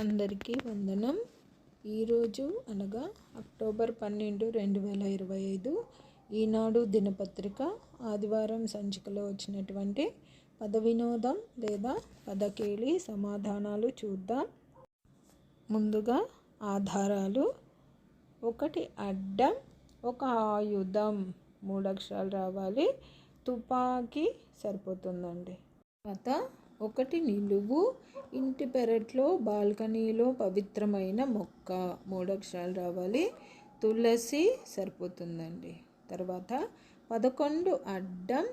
అందరికీ వందనం. ఈరోజు అనగా అక్టోబర్ పన్నెండు రెండు వేల ఇరవై ఐదు ఈనాడు దినపత్రిక ఆదివారం సంచికలో వచ్చినటువంటి పద వినోదం లేదా పదకేళి సమాధానాలు చూద్దాం. ముందుగా ఆధారాలు. ఒకటి అడ్డం ఒక ఆయుధం. మూడు అక్షరాలు రావాలి. తుపాకీ సరిపోతుందండి. తర్వాత ఒకటి నిలువు. ఇంటి పెరట్లో బాల్కనీలో పవిత్రమైన మొక్క. మూడు అక్షరాలు రావాలి. తులసి సరిపోతుందండి. తర్వాత పదకొండు అడ్డం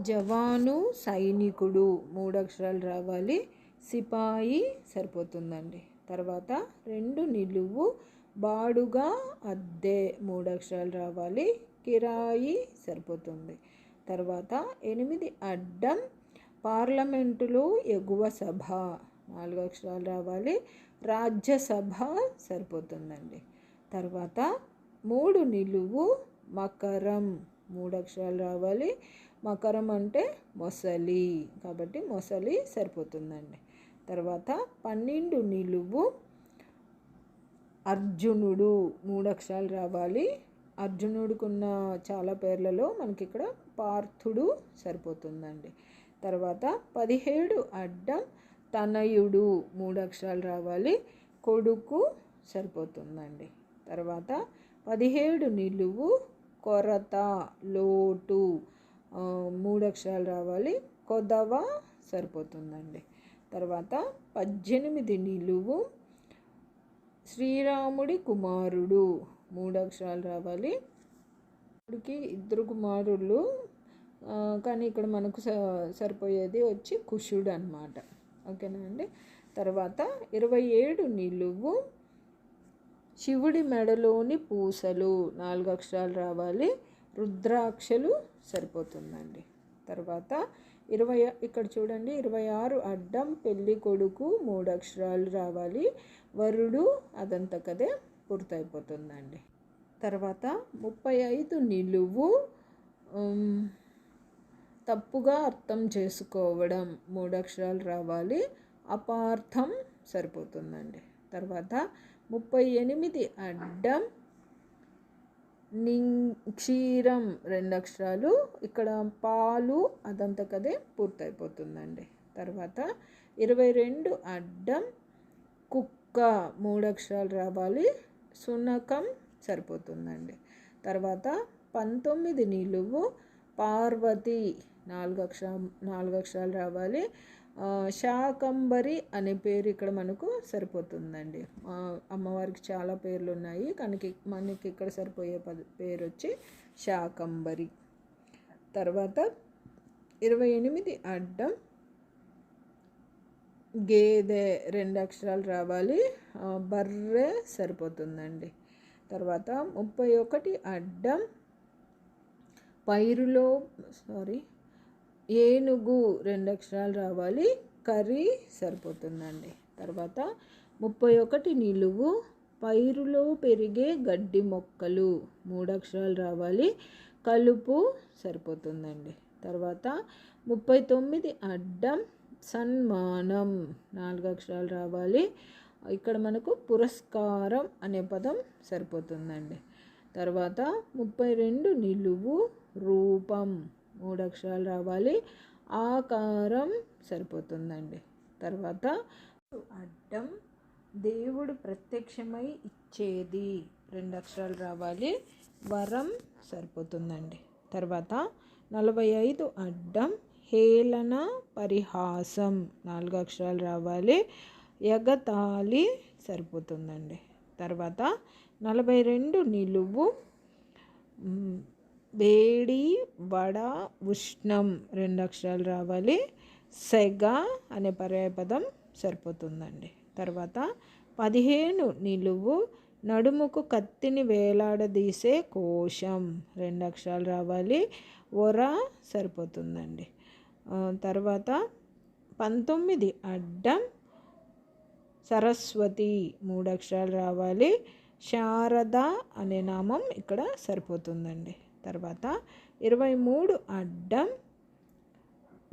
జవాను సైనికుడు. మూడు అక్షరాలు రావాలి. సిపాయి సరిపోతుందండి. తర్వాత రెండు నిలువు. బాడుగా అద్దె. మూడు అక్షరాలు రావాలి. కిరాయి సరిపోతుంది. తర్వాత ఎనిమిది అడ్డం పార్లమెంటులో ఎగువ సభ. నాలుగు అక్షరాలు రావాలి. రాజ్యసభ సరిపోతుందండి. తర్వాత మూడు నిలువు మకరం. మూడు అక్షరాలు రావాలి. మకరం అంటే మొసలి. కాబట్టి మొసలి సరిపోతుందండి. తర్వాత పన్నెండు నిలువు అర్జునుడు. మూడు అక్షరాలు రావాలి. అర్జునుడికున్న చాలా పేర్లలో మనకి ఇక్కడ పార్థుడు సరిపోతుందండి. తర్వాత పదిహేడు అడ్డం తనయుడు మూడు అక్షరాలు రావాలి. కొడుకు సరిపోతుందండి. తర్వాత పదిహేడు నిలువు కొరత లోటు మూడు అక్షరాలు రావాలి. కొదవ సరిపోతుందండి. తర్వాత పద్దెనిమిది నిలువు శ్రీరాముడి కుమారుడు మూడు అక్షరాలు రావాలి. ఇప్పటికి ఇద్దరు కుమారులు కానీ ఇక్కడ మనకు సరిపోయేది వచ్చి కుషుడు అనమాట ఓకేనా అండి? తర్వాత ఇరవై ఏడు నిలువు శివుడి మెడలోని పూసలు నాలుగు అక్షరాలు రావాలి. రుద్రాక్షలు సరిపోతుందండి. తర్వాత ఇరవై ఇక్కడ చూడండి ఇరవై ఆరు అడ్డం పెళ్ళి కొడుకు మూడు అక్షరాలు రావాలి. వరుడు అదంతా కదే పూర్తయిపోతుందండి. తర్వాత ముప్పై ఐదు నిలువు తప్పుగా అర్థం చేసుకోవడం మూడు అక్షరాలు రావాలి. అపార్థం సరిపోతుందండి. తర్వాత ముప్పై ఎనిమిది అడ్డం క్షీరం రెండు అక్షరాలు ఇక్కడ పాలు అదంతా కదే పూర్తయిపోతుందండి. తర్వాత ఇరవై రెండు అడ్డం కుక్క మూడు అక్షరాలు రావాలి సునకం సరిపోతుందండి. తర్వాత పంతొమ్మిది నిలువు పార్వతి నాలుగు అక్షరం నాలుగు అక్షరాలు రావాలి శాకంబరి అనే పేరు ఇక్కడ మనకు సరిపోతుందండి. అమ్మవారికి చాలా పేర్లు ఉన్నాయి కనుక మనకి ఇక్కడ సరిపోయే పద పేరు వచ్చి శాకంబరి. తర్వాత ఇరవై ఎనిమిది అడ్డం గేదె రెండు అక్షరాలు రావాలి. బర్రె సరిపోతుందండి. తర్వాత ముప్పై ఒకటి అడ్డం పైరులో సారీ ఏనుగు రెండు అక్షరాలు రావాలి. కర్రీ సరిపోతుందండి. తర్వాత ముప్పై ఒకటి నిలువు. పైరులో పెరిగే గడ్డి మొక్కలు మూడు అక్షరాలు రావాలి. కలుపు సరిపోతుందండి. తర్వాత ముప్పై తొమ్మిది అడ్డం సన్మానం నాలుగు అక్షరాలు రావాలి. ఇక్కడ మనకు పురస్కారం అనే పదం సరిపోతుందండి. తర్వాత ముప్పై రెండు నిలువు రూపం. మూడు అక్షరాలు రావాలి. ఆకారం సరిపోతుందండి. తర్వాత అడ్డం దేవుడు ప్రత్యక్షమై ఇచ్చేది. రెండు అక్షరాలు రావాలి. వరం సరిపోతుందండి. తర్వాత నలభై ఐదు అడ్డం హేళన పరిహాసం. నాలుగు అక్షరాలు రావాలి. ఎగతాళి సరిపోతుందండి. తర్వాత నలభై రెండు నిలువు వేడి వడ ఉష్ణం రెండు అక్షరాలు రావాలి. సెగ అనే పర్యాయపదం సరిపోతుందండి. తర్వాత పదిహేను నిలువు నడుముకు కత్తిని వేలాడదీసే కోశం రెండు అక్షరాలు రావాలి. ఒర సరిపోతుందండి. తర్వాత పంతొమ్మిది అడ్డం సరస్వతి మూడు అక్షరాలు రావాలి. శారద అనే నామం ఇక్కడ సరిపోతుందండి. తర్వాత ఇరవై మూడు అడ్డం.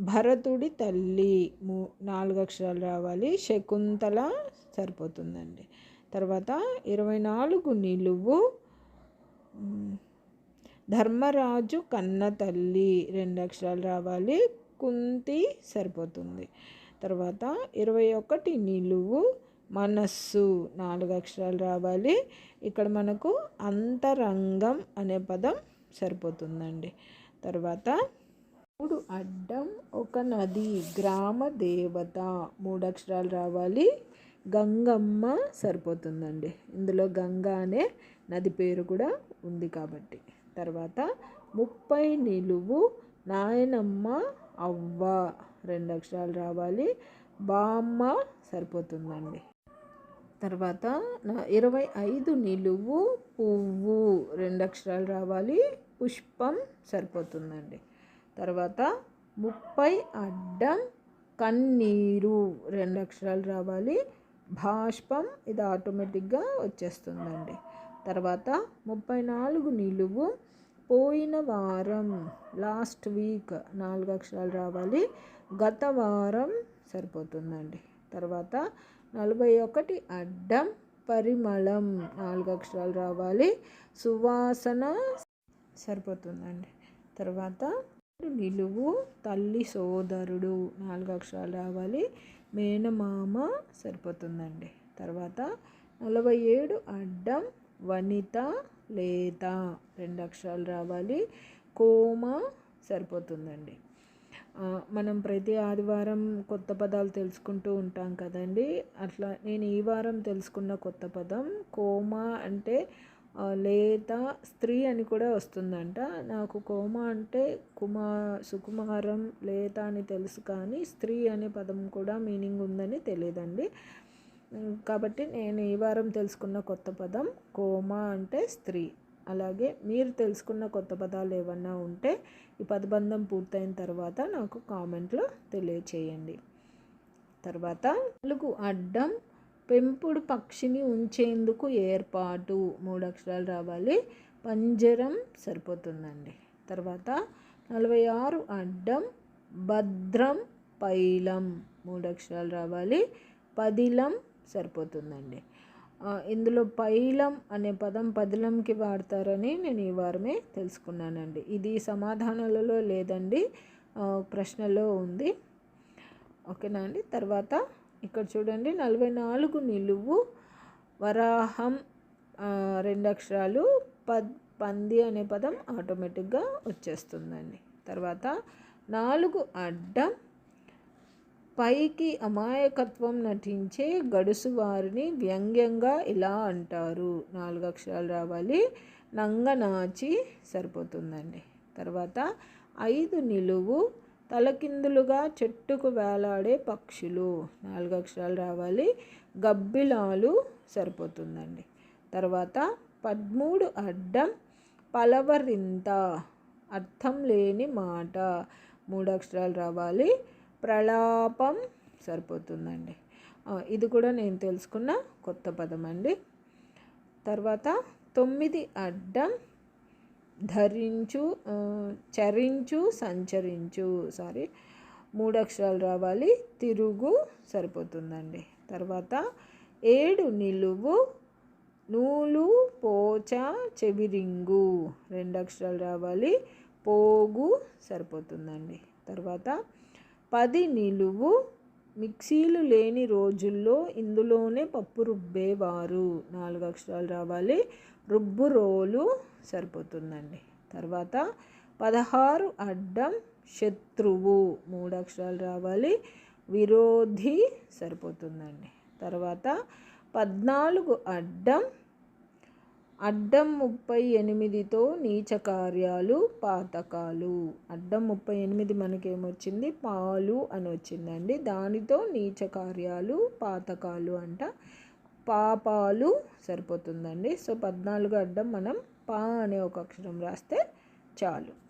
భరతుడి తల్లి మూ నాలుగు అక్షరాలు రావాలి. శకుంతల సరిపోతుందండి. తర్వాత ఇరవై నాలుగు నిలువు. ధర్మరాజు కన్న తల్లి రెండు అక్షరాలు రావాలి. కుంతి సరిపోతుంది. తర్వాత ఇరవై ఒకటి నిలువు. మనస్సు నాలుగు అక్షరాలు రావాలి. ఇక్కడ మనకు అంతరంగం అనే పదం సరిపోతుందండి. తర్వాత మూడు అడ్డం ఒక నది గ్రామ దేవత మూడు అక్షరాలు రావాలి. గంగమ్మ సరిపోతుందండి. ఇందులో గంగా అనే నది పేరు కూడా ఉంది కాబట్టి. తర్వాత ముప్పై నిలువు నాయనమ్మ అవ్వ రెండు అక్షరాలు రావాలి. బామ్మ సరిపోతుందండి. తర్వాత నా ఇరవై ఐదు నిలువు పువ్వు రెండు అక్షరాలు రావాలి. పుష్పం సరిపోతుందండి. తర్వాత ముప్పై అడ్డం కన్నీరు రెండు అక్షరాలు రావాలి. భాష్పం ఇది ఆటోమేటిక్గా వచ్చేస్తుందండి. తర్వాత ముప్పై నాలుగు నిలువు పోయిన వారం లాస్ట్ వీక్ నాలుగు అక్షరాలు రావాలి. గత వారం సరిపోతుందండి. తర్వాత నలభై ఒకటి అడ్డం పరిమళం. నాలుగు అక్షరాలు రావాలి. సువాసన సరిపోతుందండి. తర్వాత నిలువు తల్లి సోదరుడు. నాలుగు అక్షరాలు రావాలి. మేనమామ సరిపోతుందండి. తర్వాత నలభై ఏడు అడ్డం వనిత లేత. రెండు అక్షరాలు రావాలి. కోమ సరిపోతుందండి. మనం ప్రతి ఆదివారం కొత్త పదాలు తెలుసుకుంటూ ఉంటాం కదండి. అట్లా నేను ఈ వారం తెలుసుకున్న కొత్త పదం కోమా అంటే లేత స్త్రీ అని కూడా వస్తుందంట. నాకు కోమ అంటే కుమా సుకుమారం లేత అని తెలుసు కానీ స్త్రీ అనే పదం కూడా మీనింగ్ ఉందని తెలియదండి. కాబట్టి నేను ఈ వారం తెలుసుకున్న కొత్త పదం కోమ అంటే స్త్రీ. అలాగే మీరు తెలుసుకున్న కొత్త పదాలు ఏమన్నా ఉంటే ఈ పదబంధం పూర్తయిన తర్వాత నాకు కామెంట్లో తెలియచేయండి. తర్వాత తెలుగు అడ్డం పెంపుడు పక్షిని ఉంచేందుకు ఏర్పాటు. మూడు అక్షరాలు రావాలి. పంజరం సరిపోతుందండి. తర్వాత నలభై ఆరు అడ్డం భద్రం పైలం. మూడు అక్షరాలు రావాలి. పదిలం సరిపోతుందండి. ఇందులో పైలం అనే పదం పదిలంకి వాడతారని నేను ఈ వారమే తెలుసుకున్నానండి. ఇది సమాధానాలలో లేదండి. ప్రశ్నలో ఉంది. ఓకేనా అండి? తర్వాత ఇక్కడ చూడండి. నలభై నాలుగు నిలువు వరాహం రెండు అక్షరాలు పద్ పంది అనే పదం ఆటోమేటిక్గా వచ్చేస్తుందండి. తర్వాత నాలుగు అడ్డం పైకి అమాయకత్వం నటించే గడుసు వారిని వ్యంగ్యంగా ఇలా అంటారు. నాలుగు అక్షరాలు రావాలి. నంగనాచి సరిపోతుందండి. తర్వాత ఐదు నిలువు తలకిందులుగా చెట్టుకు వేలాడే పక్షులు. నాలుగు అక్షరాలు రావాలి. గబ్బిలాలు సరిపోతుందండి. తర్వాత పదమూడు అడ్డం పలవరింత. అర్థం లేని మాట. మూడు అక్షరాలు రావాలి. ప్రలాపం సరిపోతుందండి. ఇది కూడా నేను తెలుసుకున్న కొత్త పదం అండి. తర్వాత తొమ్మిది అడ్డం ధరించు చరించు సంచరించు సారీ మూడు అక్షరాలు రావాలి తిరుగు సరిపోతుందండి. తర్వాత ఏడు నిలువు నూలు పోచ చెవిరింగు రెండు అక్షరాలు రావాలి పోగు సరిపోతుందండి. తర్వాత పది నిలువు మిక్సీలు లేని రోజుల్లో ఇందులోనే పప్పు రుబ్బేవారు. నాలుగు అక్షరాలు రావాలి. రుబ్బు రోలు సరిపోతుందండి. తర్వాత పదహారు అడ్డం శత్రువు. మూడు అక్షరాలు రావాలి. విరోధి సరిపోతుందండి. తర్వాత పద్నాలుగు అడ్డం అడ్డం ముప్పై ఎనిమిదితో నీచ కార్యాలు పాతకాలు. అడ్డం ముప్పై ఎనిమిది మనకేమొచ్చింది? పాలు అని వచ్చిందండి దానితో నీచ కార్యాలు పాతకాలు అంట. పాపాలు సరిపోతుందండి. సో పద్నాలుగు అడ్డం మనం పా అనే ఒక అక్షరం రాస్తే చాలు.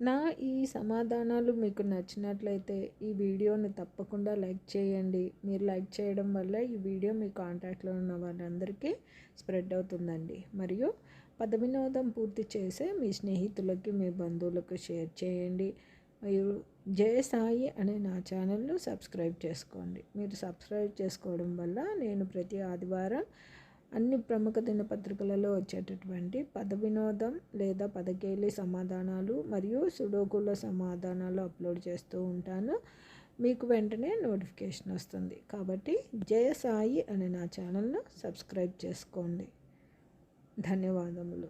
నా ఈ సమాధానాలు మీకు నచ్చినట్లయితే ఈ వీడియోని తప్పకుండా లైక్ చేయండి. మీరు లైక్ చేయడం వల్ల ఈ వీడియో మీ కాంటాక్ట్లో ఉన్న వాళ్ళందరికీ స్ప్రెడ్ అవుతుందండి. మరియు పద వినోదం పూర్తి చేసే మీ స్నేహితులకి మీ బంధువులకు షేర్ చేయండి. మరియు జయ సాయి అనే నా ఛానల్ను సబ్స్క్రైబ్ చేసుకోండి. మీరు సబ్స్క్రైబ్ చేసుకోవడం వల్ల నేను ప్రతి ఆదివారం అన్ని ప్రముఖ దినపత్రికలలో వచ్చేటటువంటి పద వినోదం లేదా పదకేలి సమాధానాలు మరియు సుడోకుల సమాధానాలు అప్లోడ్ చేస్తూ ఉంటాను. మీకు వెంటనే నోటిఫికేషన్ వస్తుంది. కాబట్టి జయ సాయి అనే నా ఛానల్ను సబ్స్క్రైబ్ చేసుకోండి. ధన్యవాదములు.